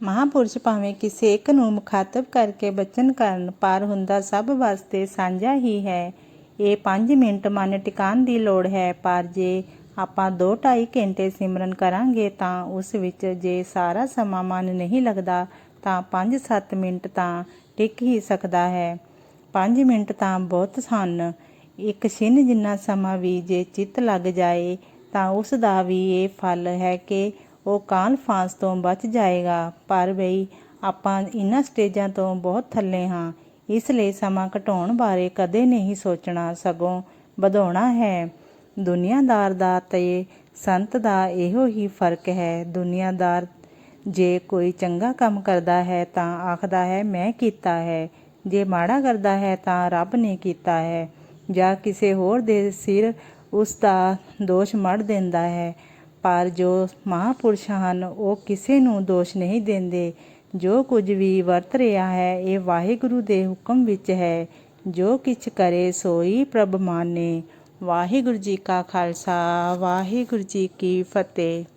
ਮਹਾਂਪੁਰਸ਼ ਭਾਵੇਂ ਕਿਸੇ ਇੱਕ ਨੂੰ ਮੁਖਾਤਬ ਕਰਕੇ ਬਚਨ ਕਰਨ ਪਰ ਹੁੰਦਾ ਸਭ ਵਾਸਤੇ ਸਾਂਝਾ ਹੀ ਹੈ। ਇਹ 5 ਮਿੰਟ ਮਨ ਟਿਕਾਣ ਦੀ ਲੋੜ ਹੈ, ਪਰ ਜੇ ਆਪਾਂ 2-2.5 ਘੰਟੇ ਸਿਮਰਨ ਕਰਾਂਗੇ ਤਾਂ ਉਸ ਵਿੱਚ ਜੇ ਸਾਰਾ ਸਮਾਂ ਮਨ ਨਹੀਂ ਲੱਗਦਾ, ਤਾਂ 5-7 ਮਿੰਟ ਤਾਂ ਟਿਕ ਹੀ ਸਕਦਾ ਹੈ। 5 ਮਿੰਟ ਤਾਂ ਬਹੁਤ ਹਨ ਇੱਕ ਛਿਨ ਜਿੰਨਾ ਸਮਾਂ ਵੀ ਜੇ ਚਿੱਤ ਲੱਗ ਜਾਏ, ਤਾਂ ਉਸ ਦਾ ਵੀ ਇਹ ਫਲ ਹੈ ਕਿ ਉਹ ਕਾਲ ਫਾਂਸ ਤੋਂ ਬਚ ਜਾਏਗਾ। ਪਰ ਬਈ, ਆਪਾਂ ਇਹਨਾਂ ਸਟੇਜਾਂ ਤੋਂ ਬਹੁਤ ਥੱਲੇ ਹਾਂ। ਇਸ ਲਈ ਸਮਾਂ ਘਟਾਉਣ ਬਾਰੇ ਕਦੇ ਨਹੀਂ ਸੋਚਣਾ, ਸਗੋਂ ਵਧਾਉਣਾ ਹੈ। ਦੁਨੀਆਦਾਰ ਦਾ ਤੇ ਸੰਤ ਦਾ ਇਹੋ ਹੀ ਫ਼ਰਕ ਹੈ। ਦੁਨੀਆਦਾਰ ਜੇ ਕੋਈ ਚੰਗਾ ਕੰਮ ਕਰਦਾ ਹੈ ਤਾਂ ਆਖਦਾ ਹੈ, ਮੈਂ ਕੀਤਾ ਹੈ। ਜੇ ਮਾੜਾ ਕਰਦਾ ਹੈ ਤਾਂ ਰੱਬ ਨੇ ਕੀਤਾ ਹੈ। ਜਾਂ ਕਿਸੇ ਹੋਰ ਦੇ ਸਿਰ ਉਸ ਦਾ ਦੋਸ਼ ਮੜ ਦਿੰਦਾ ਹੈ। ਪਰ ਜੋ ਮਹਾਪੁਰਸ਼ ਹਨ, ਉਹ ਕਿਸੇ ਨੂੰ ਦੋਸ਼ ਨਹੀਂ ਦਿੰਦੇ। ਜੋ ਕੁਝ ਵੀ ਵਰਤ ਰਿਹਾ ਹੈ, ਇਹ ਵਾਹਿਗੁਰੂ ਦੇ ਹੁਕਮ ਵਿੱਚ ਹੈ। ਜੋ ਕਿਛ ਕਰੇ, ਸੋਈ ਪ੍ਰਭ ਮਾਨੇ। ਵਾਹਿਗੁਰੂ ਜੀ ਕਾ ਖਾਲਸਾ, ਵਾਹਿਗੁਰੂ ਜੀ ਕੀ ਫਤਿਹ।